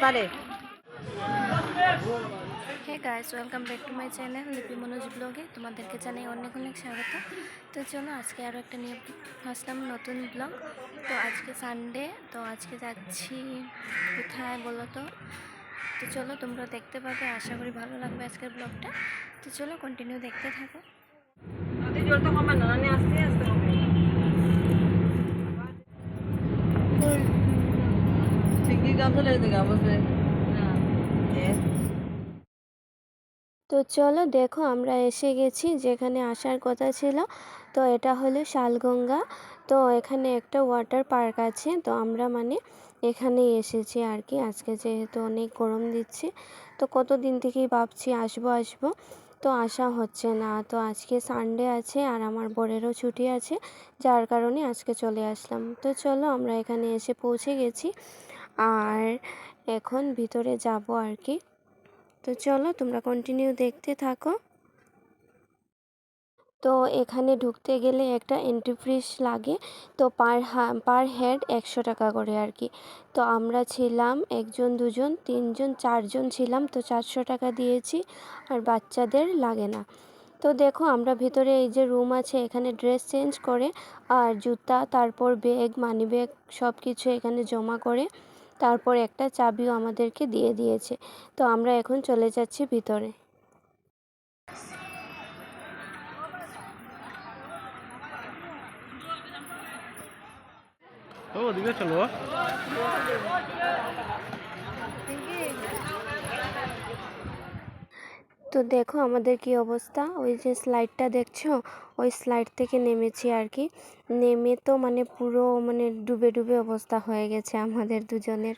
সাঁতারে hey guys welcome back to my channel Lipi Manoj ব্লগে তোমাদেরকে জানাই অনেক অনেক স্বাগত। তো চলো আজকে আরও একটা নিয়ে আসলাম নতুন ব্লগ তো আজকে সানডে তো আজকে যাচ্ছি কোথায় বলো তো? তো চলো তোমরা দেখতে পাবে আশা করি ভালো লাগবে আজকের ব্লগটা তো চলো কন্টিনিউ দেখতে থাকো। তো কমে না নানি আস্তে আস্তে বসে তো চলো দেখো আমরা এসে গেছি যেখানে আসার কথা ছিল। তো এটা হলো শালগঙ্গা। তো এখানে একটা ওয়াটার পার্ক আছে। তো আমরা মানে এখানেই এসেছি আর কি। আজকে যেহেতু অনেক গরম দিচ্ছে তো কত দিন থেকেই ভাবছি আসব আসব। তো আসা হচ্ছে না। তো আজকে সানডে আছে আর আমার বরেরও ছুটি আছে। যার কারণে আজকে চলে আসলাম। তো চলো আমরা এখানে এসে পৌঁছে গেছি। আর এখন ভিতরে যাব আর কি। তো চলো তোমরা কন্টিনিউ দেখতে থাকো। তো এখানে ঢুকতে গেলে একটা এন্ট্রি ফিস লাগে। তো পার পার হেড একশো টাকা করে আর কি। তো আমরা ছিলাম একজন, দুজন, তিনজন, চারজন ছিলাম। তো চারশো টাকা দিয়েছি আর বাচ্চাদের লাগে না। তো দেখো আমরা ভিতরে এই যে রুম আছে, এখানে ড্রেস চেঞ্জ করে আর জুতা, তারপর ব্যাগ মানি ব্যাগ সব কিছু এখানে জমা করে। তারপর একটা চাবিও আমাদেরকে দিয়ে দিয়েছে। তো আমরা এখন চলে যাচ্ছি ভিতরে। ও দিকে চলো। তো দেখো আমাদের কি অবস্থা? ওই যে স্লাইডটা দেখছ? ওই স্লাইড থেকে নেমেছি আর কি। নেমে তো মানে পুরো মানে ডুবে ডুবে অবস্থা হয়ে গেছে আমাদের দুজনের।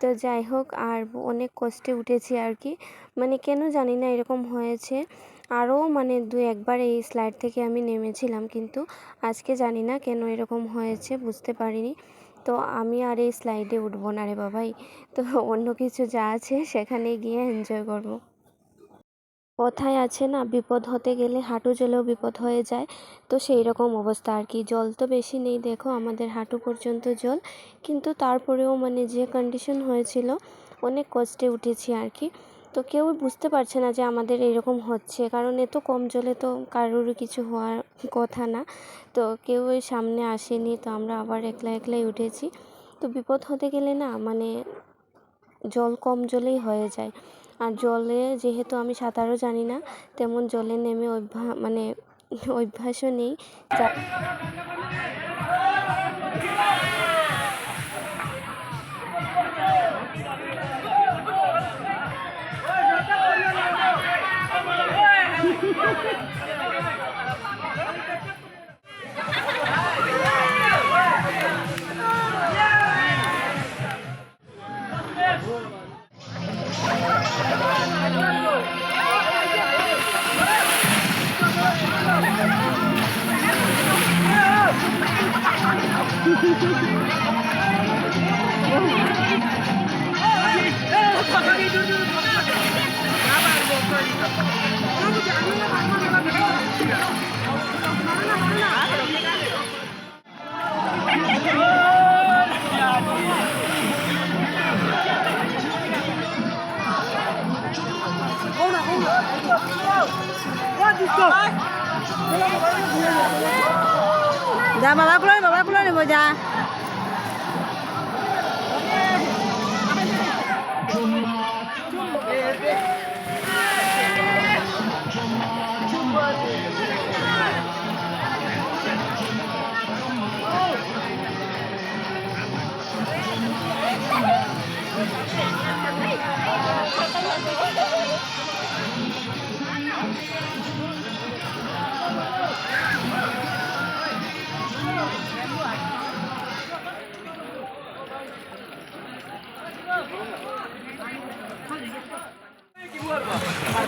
তো যাই হোক, আর অনেক কষ্টে উঠেছি আর কি। মানে কেন জানি না এরকম হয়েছে। আরও মানে দু একবার এই স্লাইড থেকে আমি নেমেছিলাম কিন্তু আজকে জানি না কেন এরকম হয়েছে, বুঝতে পারিনি। তো আমি আর এই স্লাইডে উঠবো না রে বাবাই। তো অন্য কিছু যা আছে সেখানে গিয়ে এনজয় করব। কথায় আছে না, বিপদ হতে গেলে হাঁটু জলেও বিপদ হয়ে যায়। তো সেই রকম অবস্থা আর কি। জল তো বেশি নেই, দেখো আমাদের হাঁটু পর্যন্ত জল। কিন্তু তারপরেও মানে যে কন্ডিশন হয়েছিল, অনেক কষ্টে উঠেছি আর কি। তো কেউ বুঝতে পারছে না যে আমাদের এরকম হচ্ছে। কারণ এত কম জলে তো কারোর কিছু হওয়ার কথা না। তো কেউ ওই সামনে আসেনি, তো আমরা আবার একলা একলাই উঠেছি। তো বিপদ হতে গেলে না মানে জল কম জলেই হয়ে যায়। আর জলে যেহেতু আমি সাঁতারও জানি না, তেমন জলে নেমে অভ্যাস মানে অভ্যাসও নেই। যা যা やった! কি বলব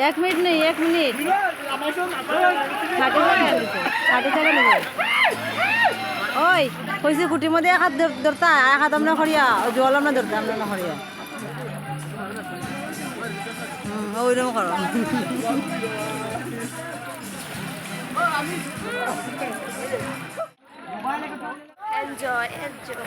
এক মিনিট নেই, এক মিনিট। ওই, কইছে কুটির মধ্যে এক হাত ধর- ধরতা এক হাত আমরা খড়িয়া ওই জল আমরা ধরতা আমরা না খড়িয়া ওইরকম করো এনজয় এনজয়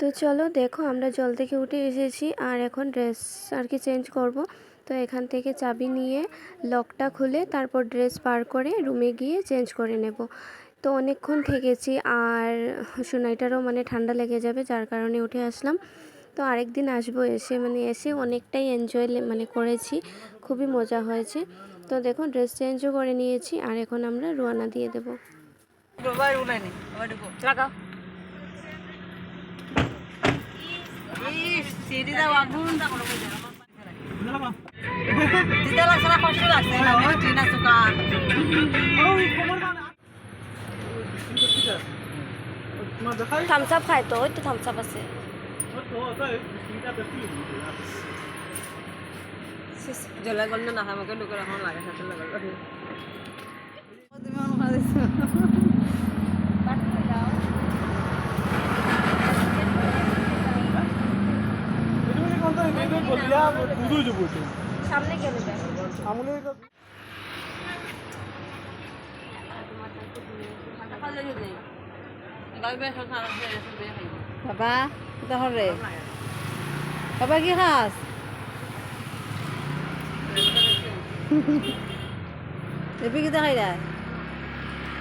তো চলো, দেখো, আমরা জল থেকে উঠে এসেছি আর এখন ড্রেস আর কি চেঞ্জ করব। তো এখান থেকে চাবি নিয়ে লকটা খুলে তারপর ড্রেস পার করে রুমে গিয়ে চেঞ্জ করে নেব। তো অনেকক্ষণ থেকেছি আর সোনাইটারও মানে ঠান্ডা লেগে যাবে যার কারণে উঠে আসলাম। তো আরেক দিন আসব এসে মানে এসে অনেকটাই এনজয় মানে করেছি খুবই মজা হয়েছে। তো দেখো ড্রেস চেঞ্জও করে নিয়েছি আর এখন আমরা রোয়ানা দিয়ে দেবো। লাগাও। সিঁড়ি দাও আগুন। দিতে লাগছে না কষ্ট লাগছে না মিষ্টি না থামস আপ খাই তো ওই তো থামস আপ আছে। জলে গন্ধ না আমাকে লোকের এখন লাগে সাথে লাগে। তুমি আমার দিছো সামনে গেলে বাবা তাহলে বাবা কি খাস? এপি কি দেখাই রা?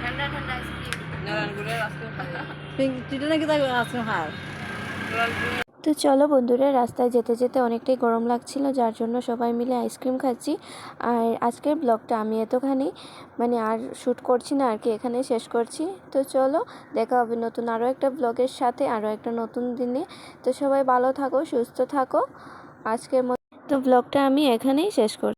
ঠান্ডা ঠান্ডা আইসক্রিম নারায়ণগুড়ের তুই খাস তো চলো বন্ধুরা, রাস্তায় যেতে যেতে অনেকটাই গরম লাগছিল, যার জন্য সবাই মিলে আইসক্রিম খাচ্ছি। আর আজকের ব্লগটা আমি এতখানি মানে আর শ্যুট করছি না, আর কি এখানে শেষ করছি। তো চলো, দেখা হবে নতুন আরও একটা ব্লগের সাথে, আরও একটা নতুন দিনে। তো সবাই ভালো থাকো, সুস্থ থাকো। আজকের মতো তো ব্লগটা আমি এখানেই শেষ করছি